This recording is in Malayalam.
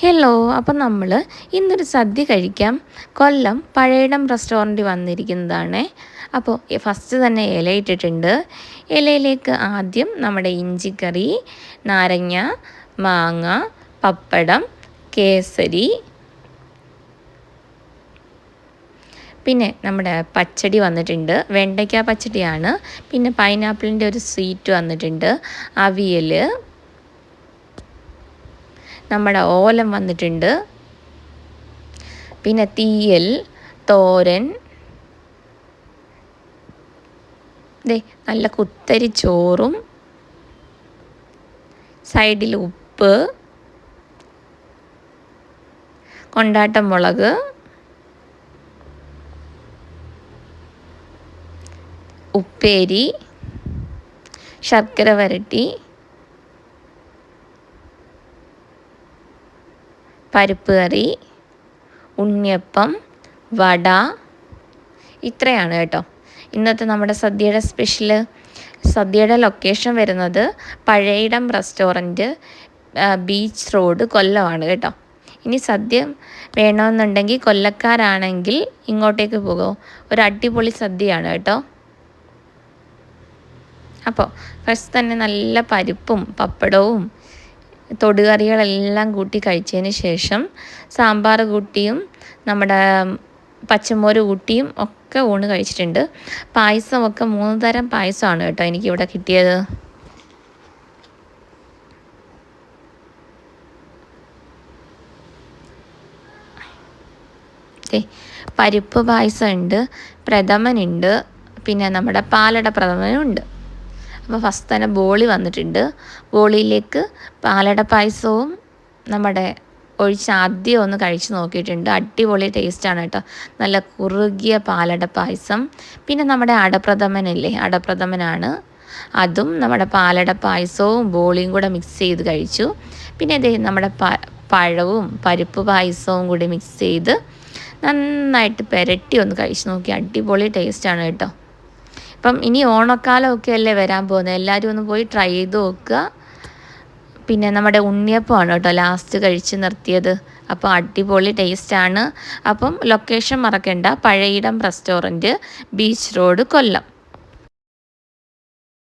ഹലോ അപ്പം നമ്മൾ ഇന്നൊരു സദ്യ കഴിക്കാം. കൊല്ലം പഴയടം റെസ്റ്റോറന്റ് വന്നിരിക്കുന്നതാണ്. അപ്പോൾ ഫസ്റ്റ് തന്നെ ഇല ഇട്ടിട്ടുണ്ട്. ഇലയിലേക്ക് ആദ്യം നമ്മുടെ ഇഞ്ചിക്കറി നാരങ്ങ മാങ്ങ പപ്പടം കേസരി പിന്നെ നമ്മുടെ പച്ചടി വന്നിട്ടുണ്ട്. വെണ്ടയ്ക്ക പച്ചടിയാണ്. പിന്നെ പൈനാപ്പിളിന്റെ ഒരു സ്വീറ്റ് വന്നിട്ടുണ്ട്. അവിയൽ നമ്മുടെ ഓലം വന്നിട്ടുണ്ട്. പിന്നെ തീയൽ തോരൻ. ദേ നല്ല കുത്തരി ചോറും. സൈഡിൽ ഉപ്പ്. കൊണ്ടാട്ടം മുളക്. ഉപ്പേരി. ശർക്കര വരട്ടി. പരിപ്പ് കറി ഉണ്ണിയപ്പം വട. ഇത്രയാണ് കേട്ടോ. ഇന്നത്തെ നമ്മുടെ സദ്യയുടെ സ്പെഷ്യൽ സദ്യയുടെ ലൊക്കേഷൻ വരുന്നത് പഴയിടം റെസ്റ്റോറന്റ് ബീച്ച് റോഡ് കൊല്ലമാണ് കേട്ടോ. ഇനി സദ്യ വേണമെന്നുണ്ടെങ്കിൽ കൊല്ലക്കാരാണെങ്കിൽ ഇങ്ങോട്ടേക്ക് പോകുമോ ഒരു അടിപൊളി സദ്യയാണ് കേട്ടോ. അപ്പോൾ ഫസ്റ്റ് തന്നെ നല്ല പരിപ്പും പപ്പടവും തൊടുകറികളെല്ലാം കൂട്ടി കഴിച്ചതിന് ശേഷം സാമ്പാർ കൂട്ടിയും നമ്മുടെ പച്ചമോര് കൂട്ടിയും ഒക്കെ ഊണ് കഴിച്ചിട്ടുണ്ട്. പായസമൊക്കെ മൂന്ന് തരം പായസമാണ് കേട്ടോ എനിക്കിവിടെ കിട്ടിയത്. പരിപ്പ് പായസം ഉണ്ട് പ്രഥമനുണ്ട് പിന്നെ നമ്മുടെ പാലട പ്രഥമനും ഉണ്ട് അപ്പോൾ ഫസ്റ്റ് തന്നെ ബോളി വന്നിട്ടുണ്ട്. ബോളിയിലേക്ക് പാലട പായസവും നമ്മുടെ ഒഴിച്ച് ആദ്യം ഒന്ന് കഴിച്ച് നോക്കിയിട്ടുണ്ട്. അടിപൊളി ടേസ്റ്റാണ് കേട്ടോ. നല്ല കുറുകിയ പാലട പായസം. പിന്നെ നമ്മുടെ അടപ്രഥമനില്ലേ അടപ്രഥമനാണ്. അതും നമ്മുടെ പാലട പായസവും ബോളിയും കൂടെ മിക്സ് ചെയ്ത് കഴിച്ചു. പിന്നെ ഇതേ നമ്മുടെ പഴവും പരിപ്പ് പായസവും കൂടി മിക്സ് ചെയ്ത് നന്നായിട്ട് പെരട്ടി ഒന്ന് കഴിച്ച് നോക്കി. അടിപൊളി ടേസ്റ്റാണ് കേട്ടോ. അപ്പം ഇനി ഓണക്കാലം ഒക്കെ അല്ലേ വരാൻ പോകുന്നത്? എല്ലാവരും ഒന്ന് പോയി ട്രൈ ചെയ്ത് നോക്കുക. പിന്നെ നമ്മുടെ ഉണ്ണിയപ്പമാണ് കേട്ടോ ലാസ്റ്റ് കഴിച്ച് നിർത്തിയത്. അപ്പോൾ അടിപൊളി ടേസ്റ്റാണ് അപ്പം ലൊക്കേഷൻ മറക്കണ്ട. Pazhayidam restaurant beach road Kollam.